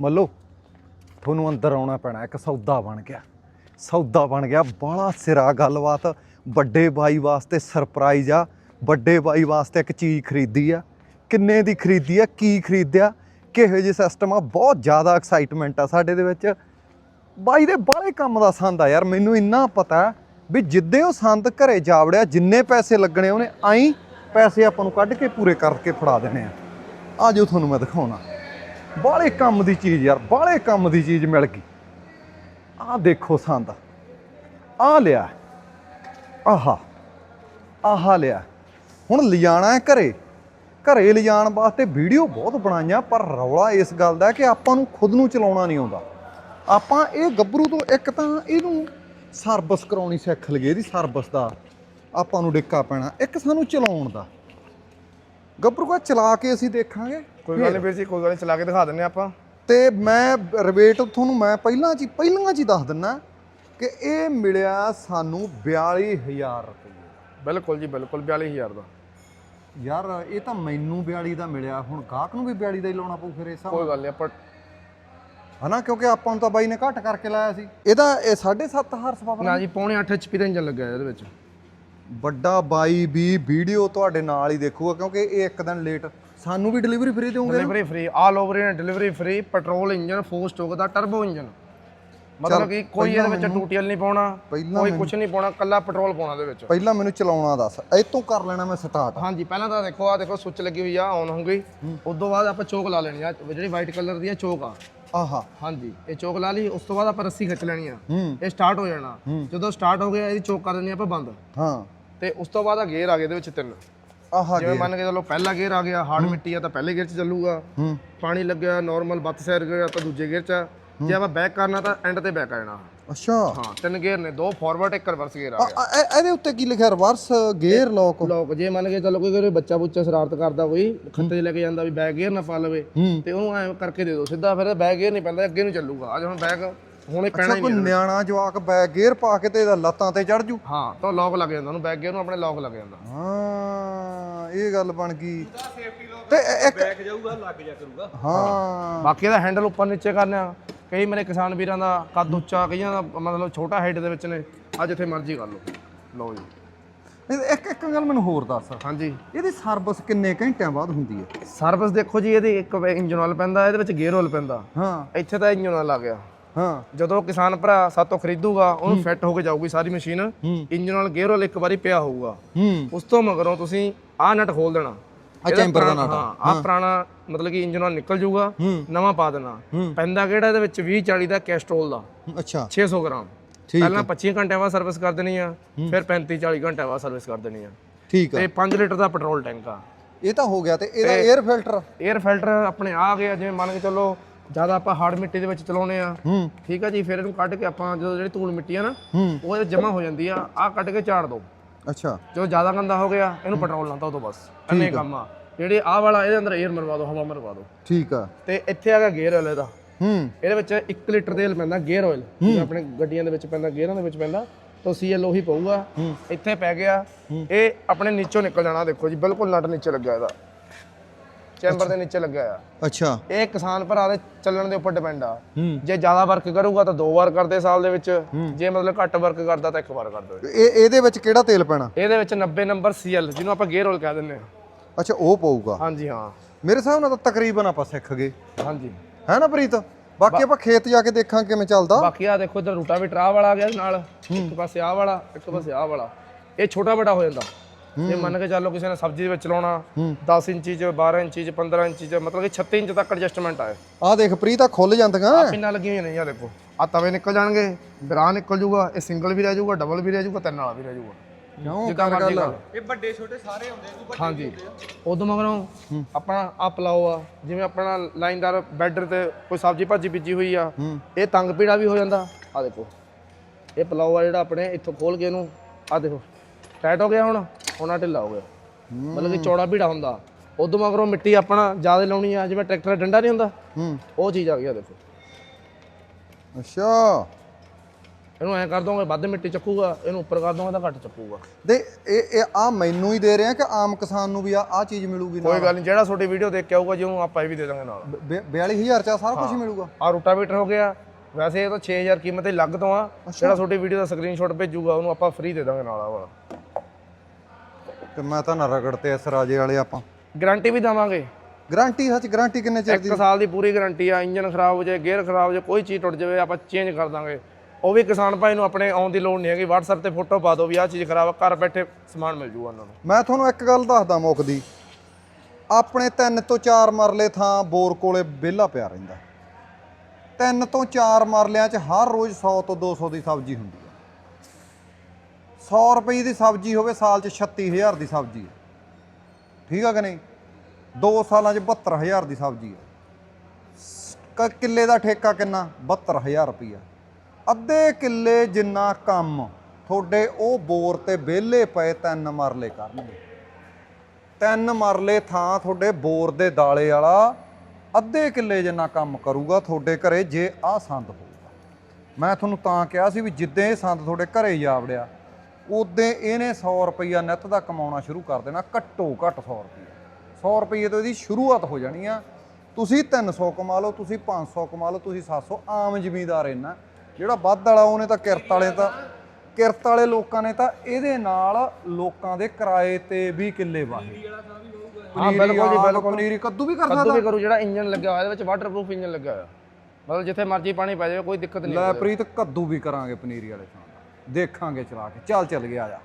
ਮੱਲੋ, ਤੁਹਾਨੂੰ ਅੰਦਰ ਆਉਣਾ ਪੈਣਾ, ਇੱਕ ਸੌਦਾ ਬਣ ਗਿਆ। ਸੌਦਾ ਬਣ ਗਿਆ, ਬਾਹਲਾ ਸਿਰਾ ਗੱਲਬਾਤ। ਵੱਡੇ ਬਾਈ ਵਾਸਤੇ ਸਰਪ੍ਰਾਈਜ਼ ਆ। ਵੱਡੇ ਬਾਈ ਵਾਸਤੇ ਇੱਕ ਚੀਜ਼ ਖਰੀਦੀ ਆ। ਕਿੰਨੇ ਦੀ ਖਰੀਦੀ ਆ, ਕੀ ਖਰੀਦਿਆ? ਕਿਹੋ ਜਿਹੇ ਸਿਸਟਮ ਆ? ਬਹੁਤ ਜ਼ਿਆਦਾ ਐਕਸਾਈਟਮੈਂਟ ਆ ਸਾਡੇ ਦੇ ਵਿੱਚ। ਬਾਈ ਦੇ ਬਾਹਲੇ ਕੰਮ ਦਾ ਸੰਦ ਆ ਯਾਰ, ਮੈਨੂੰ ਇੰਨਾ ਪਤਾ ਵੀ ਜਿੱਦੇ ਉਹ ਸੰਦ ਘਰੇ ਜਾਵੜਿਆ, ਜਿੰਨੇ ਪੈਸੇ ਲੱਗਣੇ ਉਹਨੇ ਆਈ ਪੈਸੇ ਆਪਾਂ ਨੂੰ ਕੱਢ ਕੇ ਪੂਰੇ ਕਰਕੇ ਫੜਾ ਦੇਣੇ ਆ। ਆ ਜੋ ਤੁਹਾਨੂੰ ਮੈਂ ਦਿਖਾਉਣਾ। ਬਾਹਲੇ ਕੰਮ ਦੀ ਚੀਜ਼ ਯਾਰ, ਬਾਹਲੇ ਕੰਮ ਦੀ ਚੀਜ਼ ਮਿਲ ਗਈ। ਆਹ ਦੇਖੋ ਸੰਦ। ਆਹ ਲਿਆ। ਆਹਾ। ਆਹਾ ਲਿਆ। ਹੁਣ ਲਿਜਾਣਾ ਹੈ ਘਰੇ। ਘਰੇ ਲਿਜਾਣ ਵਾਸਤੇ ਵੀਡੀਓ ਬਹੁਤ ਬਣਾਈਆਂ, ਪਰ ਰੌਲਾ ਇਸ ਗੱਲ ਦਾ ਕਿ ਆਪਾਂ ਨੂੰ ਖੁਦ ਨੂੰ ਚਲਾਉਣਾ ਨਹੀਂ ਆਉਂਦਾ। ਆਪਾਂ ਇਹ ਗੱਭਰੂ ਤੋਂ ਇੱਕ ਤਾਂ ਇਹਨੂੰ ਸਰਵਿਸ ਕਰਾਉਣੀ ਸਿੱਖ ਲਈਏ ਇਹਦੀ ਸਰਵਿਸ ਦਾ। ਆਪਾਂ ਨੂੰ ਡਿੱਕਾ ਪੈਣਾ। ਇੱਕ ਸਾਨੂੰ ਚਲਾਉਣ ਦਾ। ਗੱਭਰੂ ਕਾ ਚਲਾ ਕੇ ਅਸੀਂ ਦੇਖਾਂਗੇ। ਕੋਈ ਗੱਲ ਨਹੀਂ ਵੀਰ ਜੀ ਕੋਈ ਗੱਲ ਨਹੀਂ ਚਲਾ ਕੇ ਦਿਖਾ ਦਿੰਨੇ ਆਪਾਂ। ਤੇ ਮੈਂ ਰਿਵੇਟ ਤੁਹਾਨੂੰ ਮੈਂ ਪਹਿਲਾਂ ਹੀ- ਪਹਿਲਾਂ ਹੀ ਦੱਸ ਦਿੰਨਾ ਕਿ ਇਹ ਮਿਲਿਆ ਸਾਨੂੰ 42000 ਰੁਪਏ। ਬਿਲਕੁਲ ਜੀ ਬਿਲਕੁਲ 42000 ਦਾ। ਯਾਰ ਇਹ ਤਾਂ ਮੈਨੂੰ 42 ਦਾ ਮਿਲਿਆ ਹੁਣ ਗਾਹਕ ਨੂੰ ਵੀ 42 ਦਾ ਹੀ ਲਾਉਣਾ ਪਊ ਫਿਰ ਇਸ ਹਿਸਾਬ ਕੋਈ ਗੱਲ ਨਹੀਂ ਆਪਾਂ ਹਨਾ ਕਿਉਂਕਿ ਆਪਾਂ ਨੂੰ ਤਾਂ ਬਾਈ ਨੇ ਘੱਟ ਕਰਕੇ ਲਾਇਆ ਸੀ। ਇਹਦਾ ਇਹ 7.5 ਹਾਰਸ ਪਾਵਰ ਨਾ ਜੀ ਪੌਣੇ 8 HP ਦਾ ਇੰਜਨ ਲੱਗਿਆ ਇਹਦੇ ਵਿੱਚ। ਵੱਡਾ ਬਾਈ ਵੀ ਵੀਡੀਓ ਤੁਹਾਡੇ ਨਾਲ ਹੀ ਦੇਖੂਗਾ ਕਿਉਂਕਿ ਇਹ ਇੱਕ ਦਿਨ ਲੇਟ ਸਾਨੂੰ ਵੀ ਡਿਲੀਵਰੀ ਫ੍ਰੀ ਦਿਓਗੇ delivery free all over India delivery free petrol engine 4 stroke ਦਾ ਟਰਬੋ ਇੰਜਨ ਮਤਲਬ ਕਿ ਕੋਈ ਇਹਦੇ ਵਿੱਚ ਟੂਟੀਐਲ ਨਹੀਂ ਪਾਉਣਾ ਕੋਈ ਕੁਝ ਨਹੀਂ ਪਾਉਣਾ ਕੱਲਾ ਪੈਟਰੋਲ ਪਾਉਣਾ ਇਹਦੇ ਵਿੱਚ। ਪਹਿਲਾਂ ਮੈਨੂੰ ਚਲਾਉਣਾ ਦੱਸ ਇਹ ਤੋਂ ਕਰ ਲੈਣਾ ਮੈਂ ਸਟਾਰਟ ਹਾਂਜੀ ਪਹਿਲਾਂ ਤਾਂ ਦੇਖੋ ਆ ਦੇਖੋ ਸੁੱਚ ਲੱਗੀ ਹੋਈ ਆ ਆਨ ਹੋ ਗਈ। ਉਸ ਤੋਂ ਬਾਅਦ ਆਪਾਂ ਚੋਕ ਲਾ ਲੈਣੀ ਆ ਜਿਹੜੀ ਵਾਈਟ ਕਲਰ ਦੀ ਆ ਚੋਕ ਆ। ਆਹਾ। ਹਾਂਜੀ ਇਹ ਚੋਕ ਲਾ ਲਈ ਉਸ ਤੋਂ ਬਾਅਦ ਆਪਾਂ ਰੱਸੀ ਖਿੱਚ ਲੈਣੀ ਆ। ਇਹ ਸਟਾਰਟ ਹੋ ਜਾਣਾ। ਜਦੋਂ ਸਟਾਰਟ ਹੋ ਗਿਆ ਇਹਦੀ ਚੋਕ ਕਰ ਦੇਣੀ ਆਪਾਂ ਬੰਦ। ਹਾਂ। ਤੇ ਉਸ ਤੋਂ ਬਾਅਦ ਆ ਗੇਅਰ ਆ ਗਏ ਇਹਦੇ ਵਿੱਚ ਤਿੰਨ। ਆਹਾ ਜਿਵੇਂ ਮੰਨ ਕੇ ਚਲੋ ਪਹਿਲਾ ਗੇਅਰ ਆ ਗਿਆ ਹਾਰਡ ਮਿੱਟੀ ਆ ਤਾਂ ਪਹਿਲੇ ਗੇਅਰ 'ਚ ਚੱਲੂਗਾ। ਹੂੰ। ਪਾਣੀ ਲੱਗਿਆ ਨਾਰਮਲ ਬੱਤ ਸੈਰ ਗਿਆ ਤਾਂ ਦੂਜੇ ਗੇਅਰ 'ਚ। ਜੇ ਆਪਾਂ ਬੈਕ ਕਰਨਾ ਤਾਂ ਐਂਡ ਤੇ ਬੈਕ ਆ ਜਾਣਾ। ਅੱਛਾ। ਹਾਂ ਤਿੰਨ ਗੇਅਰ ਨੇ ਦੋ ਫਾਰਵਰਡ ਇੱਕ ਰਿਵਰਸ ਗੇਅਰ ਆ ਆ- ਆ- ਇਹ- ਇਹਦੇ ਉੱਤੇ ਕੀ ਲਿਖਿਆ? ਰਿਵਰਸ ਗੇਅਰ ਲੋਕ ਲੋਕ ਜੇ ਮੰਨ ਕੇ ਚਲੋ ਕੋਈ ਬੱਚਾ ਬੁੱਚਾ ਸ਼ਰਾਰਤ ਕਰਦਾ ਕੋਈ ਖੱਤੇ ਲੈ ਕੇ ਜਾਂਦਾ ਵੀ ਬੈਕ ਗੇਅਰ ਨਾ ਪਾ ਲਵੇ ਤੇ ਉਹਨੂੰ ਐ ਕਰਕੇ ਦੇ ਦਿਓ ਸਿੱਧਾ ਫਿਰ ਬੈਕ ਗੇਅਰ ਨਹੀਂ ਪੈਂਦਾ ਅੱਗੇ ਨੂੰ ਚੱਲੂਗਾ। ਅੱਜ ਹੁਣ ਬੈਕ ਹੁਣੇ ਪੈਣਾ ਅੱਛਾ ਕੋਈ ਨਿਆਣਾ ਜਵਾਕ ਬੈਕ ਗੇਅਰ ਪਾ ਕੇ ਤੇ ਇਹਦਾ ਲੱਤਾਂ ਤੇ ਚੜ ਜੂ? ਹਾਂ ਤਾਂ ਲੋਕ ਲੱਗ ਜਾਂਦਾ ਉਹਨੂੰ ਬੈਕ ਗੇਅਰ ਨੂੰ ਆਪਣੇ ਲੋਕ ਲੱਗ ਜਾਂਦਾ। ਹਾਂ ਇਹ ਗੱਲ ਬਣ ਗਈ। ਤੇ ਇੱਕ ਬੈਕ ਜਾਊਗਾ ਲੱਗ ਜਾ ਕਰੂਗਾ। ਹਾਂ। ਬਾਕੀ ਇਹਦਾ ਹੈਂਡਲ ਉੱਪਰ ਨੀਚੇ ਕਰਨਾ ਕਈ ਮੇਰੇ ਕਿਸਾਨ ਵੀਰਾਂ ਦਾ ਕੱਦ ਉੱਚਾ ਕਈਆਂ ਦਾ ਮਤਲਬ ਛੋਟਾ ਹਾਈਟ ਦੇ ਵਿੱਚ ਨੇ। ਆ ਜਿੱਥੇ ਮਰਜ਼ੀ ਕਰ ਲਓ। ਲਓ ਜੀ। ਇਹ- ਇੱਕ ਇੱਕ ਗੱਲ ਮੈਨੂੰ ਹੋਰ ਦੱਸ। ਹਾਂਜੀ। ਇਹਦੀ ਸਰਵਿਸ ਕਿੰਨੇ ਘੰਟਿਆਂ ਬਾਅਦ ਹੁੰਦੀ ਹੈ? ਸਰਵਿਸ ਦੇਖੋ ਜੀ ਇਹਦੀ ਇੱਕ ਇੰਜਨ ਆਇਲ ਪੈਂਦਾ ਇਹਦੇ ਵਿੱਚ ਗੇਅਰ ਆਇਲ ਪੈਂਦਾ। ਹਾਂ। ਇੱਥੇ ਤਾਂ ਇੰਜਨ ਆਇਲ ਆ ਗਿਆ। ਹਾਂ। ਜਦੋਂ ਕਿਸਾਨ ਭਰਾ ਸਾਤੋਂ ਖਰੀਦੂਗਾ ਉਹਨੂੰ ਫਿੱਟ ਹੋ ਕੇ ਜਾਊਗੀ ਸਾਰੀ machine. Engine oil gear oil ਇੱਕ ਵਾਰੀ ਪਿਆ ਹੋਊਗਾ। ਉਸ ਤੋਂ ਮਗਰੋਂ ਤੁਸੀਂ ਆਹ ਨਟ ਖੋਲ ਦੇਣਾ। ਆ ਚੈਂਬਰ ਦਾ ਨਟ ਹਾਂ ਆਹ ਪੁਰਾਣਾ ਮਤਲਬ ਕਿ ਇੰਜਨ ਆਇਲ ਨਿਕਲ ਜਾਊਗਾ। ਨਵਾਂ ਪਾ ਦੇਣਾ। ਪੈਂਦਾ ਕਿਹੜਾ ਇਹਦੇ ਵਿੱਚ? 20 40 ਦਾ ਕੈਸਟਰੋਲ ਦਾ। ਅੱਛਾ। 600 ਗ੍ਰਾਮ। ਪਹਿਲਾਂ 25 ਘੰਟਿਆਂ ਬਾਅਦ ਸਰਵਿਸ ਕਰ ਦੇਣੀ ਆ ਫਿਰ 35 40 ਘੰਟਿਆਂ ਬਾਅਦ ਸਰਵਿਸ ਕਰ ਦੇਣੀ ਆ। ਠੀਕ ਆ। ਤੇ 5 ਲੀਟਰ ਦਾ ਪੈਟਰੋਲ ਟੈਂਕ ਆ। ਇਹ ਤਾਂ ਹੋ ਗਿਆ ਤੇ ਇਹਦਾ 에ਅਰ ਫਿਲਟਰ 에ਅਰ ਫਿਲਟਰ ਆਪਣੇ ਆ ਗਿਆ ਜਿਵੇਂ ਮੰਨ ਕੇ ਚੱਲੋ ਜ਼ਿਆਦਾ ਆਪਾਂ ਹਾਰਡ ਮਿੱਟੀ ਦੇ ਵਿੱਚ ਚਲਾਉਨੇ ਆ। ਹੂੰ। ਠੀਕ ਆ ਜੀ ਫਿਰ ਇਹਨੂੰ ਕੱਢ ਕੇ ਆਪਾਂ ਜਦੋਂ ਜਿਹੜੀ ਧੂਲ ਮਿੱਟੀ ਆ ਨਾ ਹੂੰ। ਉਹ ਇਹਦੇ ਜਮਾ ਹੋ ਜਾਂਦੀ ਆ। ਆ ਕੱਢ ਕੇ ਝਾੜ ਦੋ। ਅੱਛਾ। ਜਦੋਂ ਜ਼ਿਆਦਾ ਗੰਦਾ ਹੋ ਗਿਆ ਇਹਨੂੰ ਪੈਟਰੋਲ ਲਾਤਾ ਉਦੋਂ ਬਸ। ਇੰਨੇ ਕੰਮ ਆ। ਜਿਹੜੇ ਆਹ ਵਾਲਾ ਇਹਦੇ ਅੰਦਰ 에ਅਰ ਮਰਵਾ ਦਿਓ ਹਵਾ ਮਰਵਾ ਦਿਓ ਠੀਕ ਆ। ਤੇ ਇੱਥੇ ਆ ਗਿਆ ਗੇਅਰ ਵਾਲੇ ਦਾ ਹੂੰ। ਇਹਦੇ ਵਿੱਚ 1 ਲੀਟਰ ਤੇਲ ਪੈਂਦਾ ਗੇਅਰ ਆਇਲ ਆਪਣੇ ਗੱਡੀਆਂ ਦੇ ਵਿੱਚ ਪੈਂਦਾ ਗੇਅਰਾਂ ਦੇ ਵਿੱਚ ਪੈਂਦਾ ਤਾਂ ਸੀਐਲ ਉਹੀ ਪਊਗਾ। ਇੱਥੇ ਪੈ ਗਿਆ। ਇਹ ਆਪਣੇ ਨੀਚੋਂ ਨਿਕਲ ਜਾਣਾ ਦੇਖੋ ਜੀ ਬਿਲਕੁਲ ਨਟ ਨੀਚੇ ਲੱਗਿਆ ਇਹਦਾ। ਚੈਂਬਰ ਦੇ ਨੀਚੇ ਲੱਗਿਆ ਆ। ਅੱਛਾ। ਇਹ ਕਿਸਾਨ ਭਰਾ ਦੇ ਚੱਲਣ ਦੇ ਉੱਪਰ ਡਿਪੈਂਡ ਆ। ਜੇ ਜ਼ਿਆਦਾ ਵਰਕ ਕਰੂਗਾ ਤਾਂ ਦੋ ਵਾਰ ਕਰਦੇ ਸਾਲ ਦੇ ਵਿੱਚ। ਜੇ ਮਤਲਬ ਘੱਟ ਵਰਕ ਕਰਦਾ ਤਾਂ ਇੱਕ ਵਾਰ ਕਰਦਾ ਇਹ ਇਹਦੇ ਵਿੱਚ ਕਿਹੜਾ ਤੇਲ ਪੈਣਾ? ਇਹਦੇ ਵਿੱਚ 90 ਨੰਬਰ ਸੀਐਲ ਜਿਹਨੂੰ ਆਪਾਂ ਗੇਅਰ ਆਇਲ ਕਹਿ ਦਿੰਦੇ ਆ। ਅੱਛਾ ਉਹ ਪਊਗਾ। ਹਾਂਜੀ ਹਾਂ। ਮੇਰੇ ਹਿਸਾਬ ਨਾਲ ਤਾਂ ਤਕਰੀਬਨ ਆਪਾਂ ਸਿੱਖ ਗਏ। ਹਾਂਜੀ। ਹੈ ਨਾ ਪ੍ਰੀਤ? ਬਾਕੀ ਆਪਾਂ ਖੇਤ ਜਾ ਕੇ ਦੇਖਾਂ ਕਿਵੇਂ ਚੱਲਦਾ। ਬਾਕੀ ਆ ਦੇਖੋ ਇਧਰ ਰੂਟਾ ਵੀ ਟਰਾ ਵਾਲਾ ਆ ਗਿਆ ਨਾਲ। ਇੱਕ ਪਾਸੇ ਆ ਵਾਲਾ ਇੱਕ ਪਾਸੇ ਆ ਵਾਲਾ। ਇਹ ਛੋਟਾ ਬੜਾ ਹੋ ਜਾਂਦਾ। ਜੇ ਮੰਨ ਕੇ ਚੱਲੋ ਕਿਸੇ ਨੇ ਸਬਜ਼ੀ ਦੇ ਵਿੱਚ ਲਾਉਣਾ 10 ਇੰਚੀ ਚ 12 ਇੰਚੀ ਚ 15 ਇੰਚੀ ਚ ਮਤਲਬ ਕਿ 36 ਇੰਚ ਤੱਕ ਐਡਜਸਟਮੈਂਟ ਆਏ ਆਹ ਦੇਖ ਪ੍ਰੀਤ ਆ ਖੁੱਲ ਜਾਂਦੀਆਂ। ਪਿੰਨਾਂ ਲੱਗੀਆਂ ਹੋਈਆਂ ਨਹੀਂ ਆ ਦੇਖੋ। ਆ ਤਵੇ ਨਿਕਲ ਜਾਣਗੇ ਬਰਾ ਨਿਕਲ ਜੂਗਾ ਇਹ ਸਿੰਗਲ ਵੀ ਰਹਿ ਜਾਊਗਾ ਡਬਲ ਵੀ ਰਹਿ ਜਾਊਗਾ ਤਿੰਨ ਵਾਲਾ ਵੀ ਰਹਿ ਜਾਊਗਾ। ਕਿਉਂ? ਜਿੱਦਾਂ ਮਰਜ਼ੀ ਕਰ ਇਹ ਵੱਡੇ ਛੋਟੇ ਸਾਰੇ ਹੁੰਦੇ ਹਾਂਜੀ। ਉਦੋਂ ਮਗਰੋਂ ਆਪਣਾ ਆ ਪਲਾਓ ਆ। ਜਿਵੇਂ ਆਪਣਾ ਲਾਈਨਦਾਰ ਬੈਡਰ ਤੇ ਕੋਈ ਸਬਜ਼ੀ ਭਾਜੀ ਬੀਜੀ ਹੋਈ ਆ ਇਹ ਤੰਗ ਪੀੜਾ ਵੀ ਹੋ ਜਾਂਦਾ। ਆ ਦੇਖੋ। ਇਹ ਪਲਾਓ ਆ ਜਿਹੜਾ ਆਪਣੇ ਇੱਥੋਂ ਖੋਲ ਕੇ ਇਹਨੂੰ ਆ ਦੇਖੋ। ਟਾਈਟ ਹੋ ਗਿਆ ਹੁਣ। ਆ ਢਿੱਲਾ ਹੋ ਗਿਆ। ਮਤਲਬ ਕਿ ਚੌੜਾ ਪੀੜਾ ਹੁੰਦਾ। ਉਦੋਂ ਮਗਰੋਂ ਮਿੱਟੀ ਆਪਣਾ ਜ਼ਿਆਦਾ ਲਾਉਣੀ ਆ ਜਿਵੇਂ ਟਰੈਕਟਰ ਦਾ ਡੰਡਾ ਨਹੀਂ ਹੁੰਦਾ। ਉਹ ਚੀਜ਼ ਆ ਗਿਆ ਦੇਖੋ। ਅੱਛਾ। ਇਹਨੂੰ ਐਂ ਕਰ ਦੋਗੇ ਵੱਧ ਮਿੱਟੀ ਚੱਕੂਗਾ ਇਹਨੂੰ ਉੱਪਰ ਕਰ ਦੋਗੇ ਤਾਂ ਘੱਟ ਚੱਕੂਗਾ। ਦੇ ਇਹ ਇਹ ਆ ਮੈਨੂੰ ਹੀ ਦੇ ਰਹੇ ਆ ਕਿ ਆਮ ਕਿਸਾਨ ਨੂੰ ਵੀ ਆ ਆ ਚੀਜ਼ ਮਿਲੂਗੀ ਕੋਈ ਗੱਲ ਨਹੀਂ ਜਿਹੜਾ ਤੁਹਾਡੀ ਵੀਡੀਓ ਦੇਖ ਕੇ ਆਊਗਾ ਜੀ ਉਹਨੂੰ ਆਪਾਂ ਇਹ ਵੀ ਦੇ ਦਾਂਗੇ ਨਾਲ। 42000 ਚ ਸਾਰਾ ਕੁਝ ਮਿਲੂਗਾ। ਆ ਰੋਟਾਵੀਟਰ ਹੋ ਗਿਆ। ਵੈਸੇ ਇਹ ਤਾਂ 6000 ਕੀਮਤ ਹੀ ਲੱਗ ਤੋਂ ਆ। ਜਿਹੜਾ ਤੁਹਾਡੀ ਵੀਡੀਓ ਦਾ ਸਕਰੀਨਸ਼ਾਟ ਭੇਜੂਗਾ ਉਹਨੂੰ ਆਪਾਂ ਫ੍ਰੀ ਦੇ ਦਾਂਗੇ ਨਾਲ ਆ ਵਾਲਾ। ਤੇ ਮੈਂ ਤਾਂ ਨਾ ਰਗੜ ਤੇ ਇਸ ਰਾਜੇ ਵਾਲੇ ਆਪਾਂ। ਗਾਰੰਟੀ ਵੀ ਦਵਾਂਗੇ। ਗਾਰੰਟੀ ਸੱਚ ਗਾਰੰਟੀ ਕਿੰਨੇ ਚਿਰ ਦੀ? ਇੱਕ ਸਾਲ ਦੀ ਪੂਰੀ ਗਾਰੰਟੀ ਆ ਇੰਜਨ ਖਰਾਬ ਹੋ ਜਾਏ ਗੇਅਰ ਖਰਾਬ ਹੋ ਜਾਏ ਕੋਈ ਚੀਜ਼ ਟੁੱਟ ਜਾਵੇ ਆਪਾਂ ਚੇਂਜ ਕਰ ਦਾਂਗੇ। ਉਹ ਵੀ ਕਿਸਾਨ ਭਾਈ ਨੂੰ ਆਪਣੇ ਆਉਣ ਦੀ ਲੋੜ ਨਹੀਂ ਹੈਗੀ WhatsApp ਤੇ ਫੋਟੋ ਪਾ ਦਿਓ ਵੀ ਆਹ ਚੀਜ਼ ਖਰਾਬ ਆ ਘਰ ਬੈਠੇ ਸਮਾਨ ਮਿਲ ਜੂਗਾ ਉਹਨਾਂ ਨੂੰ। ਮੈਂ ਤੁਹਾਨੂੰ ਇੱਕ ਗੱਲ ਦੱਸਦਾ ਮੁੱਕਦੀ ਆਪਣੇ ਤਿੰਨ ਤੋਂ ਚਾਰ ਮਰਲੇ ਥਾਂ ਬੋਰ ਕੋਲੇ ਵਿਹਲਾ ਪਿਆ ਰਹਿੰਦਾ। ਤਿੰਨ ਤੋਂ ਚਾਰ ਮਰਲਿਆਂ 'ਚ ਹਰ ਰੋਜ਼ 100 ਤੋਂ 200 ਦੀ ਸਬਜ਼ੀ ਹੁੰਦੀ ਹੈ 100 ਰੁਪਏ ਦੀ ਸਬਜ਼ੀ ਹੋਵੇ, ਸਾਲ 'ਚ 36000 ਦੀ ਸਬਜ਼ੀ ਹੈ। ਠੀਕ ਆ ਕਿ ਨਹੀਂ? 2 ਸਾਲਾਂ 'ਚ 72000 ਦੀ ਸਬਜ਼ੀ ਹੈ। ਕ- ਕਿੱਲੇ ਦਾ ਠੇਕਾ ਕਿੰਨਾ? 72000 ਰੁਪਈਆ। ਅੱਧੇ ਕਿੱਲੇ ਜਿੰਨਾ ਕੰਮ ਤੁਹਾਡੇ ਉਹ ਬੋਰ ਤੇ ਵਿਹਲੇ ਪਏ ਤਿੰਨ ਮਰਲੇ ਕਰਨਗੇ। ਤਿੰਨ ਮਰਲੇ ਥਾਂ ਤੁਹਾਡੇ ਬੋਰ ਦੇ ਦਾਲੇ ਵਾਲਾ ਅੱਧੇ ਕਿੱਲੇ ਜਿੰਨਾ ਕੰਮ ਕਰੂਗਾ ਤੁਹਾਡੇ ਘਰੇ ਜੇ ਆਹ ਸੰਦ ਹੋਊਗਾ। ਮੈਂ ਤੁਹਾਨੂੰ ਤਾਂ ਕਿਹਾ ਸੀ ਵੀ ਜਿੱਦਾਂ ਇਹ ਸੰਦ ਤੁਹਾਡੇ ਘਰੇ ਜਾਵੜਿਆ ਉਦੋਂ ਇਹਨੇ 100 ਰੁਪਈਆ ਨਿੱਤ ਦਾ ਕਮਾਉਣਾ ਸ਼ੁਰੂ ਕਰ ਦੇਣਾ ਘੱਟੋ ਘੱਟ 100 ਰੁਪਈਆ। 100 ਰੁਪਈਏ ਤੋਂ ਇਹਦੀ ਸ਼ੁਰੂਆਤ ਹੋ ਜਾਣੀ ਆ। ਤੁਸੀਂ 300 ਕਮਾ ਲਓ ਤੁਸੀਂ 500 ਕਮਾ ਲਓ ਤੁਸੀਂ 700 ਆਮ ਜ਼ਮੀਂਦਾਰ ਇੰਨਾ। ਜਿਹੜਾ ਵੱਧ ਵਾਲਾ ਉਹਨੇ ਤਾਂ ਕਿਰਤ ਵਾਲੇ ਤਾਂ ਕਿਰਤ ਵਾਲੇ ਲੋਕਾਂ ਨੇ ਤਾਂ ਇਹਦੇ ਨਾਲ ਲੋਕਾਂ ਦੇ ਕਿਰਾਏ ਤੇ ਵੀ ਕਿੱਲੇ ਵਾਹੇ। ਹਾਂ ਬਿਲਕੁਲ ਜੀ ਬਿਲਕੁਲ। ਪਨੀਰੀ ਕੱਦੂ ਵੀ ਕਰ ਕੱਦੂ ਸਕਦਾ ਵੀ ਕਰੂ ਜਿਹੜਾ ਇੰਜਨ ਲੱਗਿਆ ਹੋਇਆ ਇਹਦੇ ਵਿੱਚ ਵਾਟਰਪ੍ਰੂਫ ਇੰਜਨ ਲੱਗਿਆ ਹੋਇਆ। ਮਤਲਬ ਜਿੱਥੇ ਮਰਜ਼ੀ ਪਾਣੀ ਪੈ ਜਾਵੇ ਕੋਈ ਦਿੱਕਤ ਨਹੀਂ ਲੈ ਪ੍ਰੀਤ ਕੱਦੂ ਵੀ ਕਰਾਂਗੇ ਪਨੀਰੀ ਵਾਲੇ ਦੇਖਾਂਗੇ ਚਲਾ ਕੇ। ਚੱਲ ਚੱਲ ਗਿਆ ਆ।